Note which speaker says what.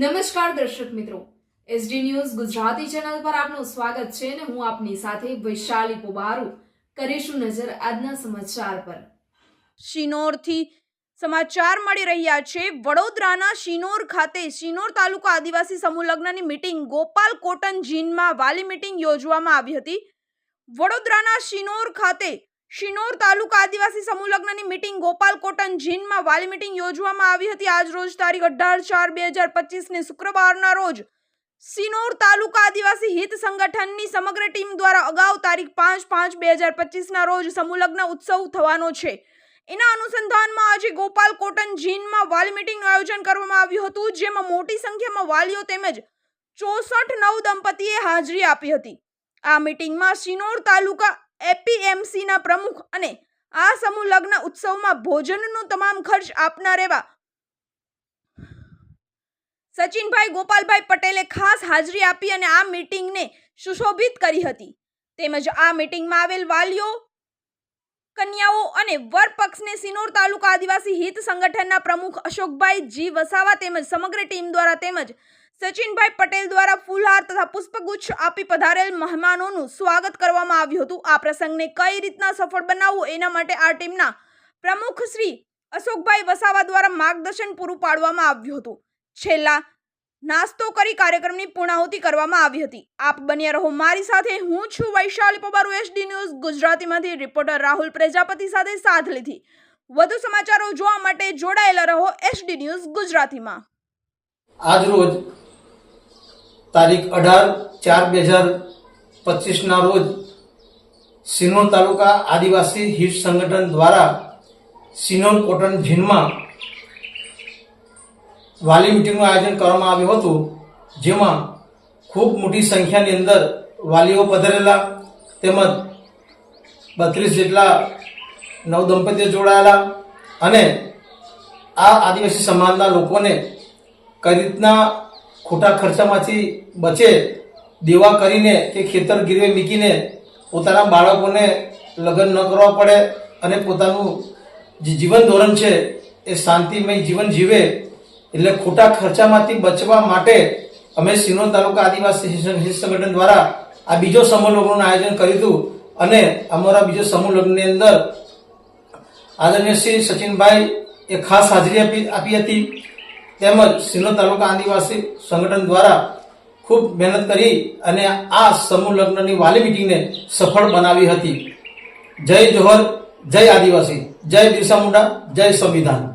Speaker 1: નમસ્કાર દર્શક મિત્રો. એસડી ન્યૂઝ ગુજરાતી ચેનલ પર આપનું સ્વાગત છે અને હું આપની સાથે વૈશાલી પોબારુ કરીશું નજર આજના સમાચાર પર.
Speaker 2: શિનોરથી સમાચાર મળી રહ્યા છે. વડોદરાના શિનોર ખાતે શિનોર તાલુકા આદિવાસી સમૂહ લગ્નની મીટિંગ ગોપાલ કોટન જીનમાં વાલી મીટિંગ યોજવામાં આવી હતી. વડોદરાના શિનોર ખાતે શિનોર તાલુકા આદિવાસી સમૂહ લગ્નની મીટિંગ ગોપાલ કોટન જીનમાં વાલી મીટિંગ યોજવામાં આવી હતી. આજ રોજ તારીખ અઢાર ચાર બે હજાર પચીસને શુક્રવારના રોજ સિનોર તાલુકા આદિવાસી હિત સંગઠનની સમગ્ર ટીમ દ્વારા અગાઉ તારીખ પાંચ પાંચ બે હજાર પચીસના રોજ સમૂહલગ્ન ઉત્સવ થવાનો છે. એના અનુસંધાનમાં આજે ગોપાલ કોટન જીનમાં વાલી મીટિંગનું આયોજન કરવામાં આવ્યું હતું, જેમાં મોટી સંખ્યામાં વાલીઓ તેમજ ચોસઠ નવ દંપતીએ હાજરી આપી હતી. આ મીટિંગમાં શિનોર તાલુકા એપીએમસીના પ્રમુખ અને આ સમૂહ લગ્ન ઉત્સવમાં ભોજનનો તમામ ખર્ચ આપનાર એવા સચિનભાઈ ગોપાલભાઈ પટેલે ખાસ હાજરી આપી અને આ મીટિંગને સુશોભિત કરી હતી. તેમજ આ મીટિંગમાં આવેલ વાલીઓ, કન્યાઓ અને વર પક્ષને સિનોર તાલુકા આદિવાસી હિત સંગઠનના પ્રમુખ અશોકભાઈ જી વસાવા તેમજ સમગ્ર ટીમ દ્વારા તેમજ સચિનભાઈ પટેલ દ્વારા ફૂલહાર તથા પુષ્પગુચ્છ આપી પધારેલ મહેમાનોનું સ્વાગત કરવામાં આવ્યું હતું. આ પ્રસંગને કઈ રીતના સફળ બનાવવું એના માટે આ ટીમના પ્રમુખ શ્રી અશોકભાઈ વસાવા દ્વારા માર્ગદર્શન પૂરું પાડવામાં આવ્યું હતું. છેલ્લા નાસ્તો કરી કાર્યક્રમની પૂર્ણાહુતિ કરવામાં આવી હતી. આપ બન્યા રહો મારી સાથે. હું છું વૈશાલી પબારુ, એસડી ન્યૂઝ, ગુજરાતીમાંથી રિપોર્ટર રાહુલ પ્રજાપતિ સાથે સાથ લીધી. વધુ સમાચારો જોવા માટે જોડાયેલા રહો એસડી ન્યૂઝ ગુજરાતીમાં.
Speaker 3: આજ રોજ તારીખ અઢાર ચાર બે હજાર પચીસના રોજ સિનોર તાલુકા આદિવાસી હિત સંગઠન દ્વારા સિનોર કોટન જીનમાં વાલી મિટિંગનું આયોજન કરવામાં આવ્યું હતું, જેમાં ખૂબ મોટી સંખ્યાની અંદર વાલીઓ પધારેલા તેમજ બત્રીસ જેટલા નવ દંપતીઓ જોડાયેલા અને આ આદિવાસી સમાજના લોકોને કઈ રીતના ખોટા ખર્ચામાંથી બચે દેવા કરીને કે ખેતર ગીરવે મૂકીને પોતાના બાળકોને લગ્ન ન કરવા પડે અને પોતાનું જે જીવન ધોરણ છે એ શાંતિમય જીવન જીવે, એટલે ખોટા ખર્ચામાંથી બચવા માટે અમે સિનો તાલુકા આદિવાસી સંગઠન દ્વારા આ બીજો સમૂહ લગ્નનું આયોજન કર્યું હતું અને અમારા બીજો સમૂહ લગ્નની અંદર આદરણીય શ્રી સચિનભાઈ એ ખાસ હાજરી આપી આપી હતી. તેમજ સિનોર તાલુકા આદિવાસી સંગઠન દ્વારા ખૂબ મહેનત કરી અને આ સમૂહ લગ્નની વાલી મિટિંગને સફળ બનાવી હતી. જય જોહર, જય આદિવાસી, જય બિરસા મુંડા, જય સંવિધાન.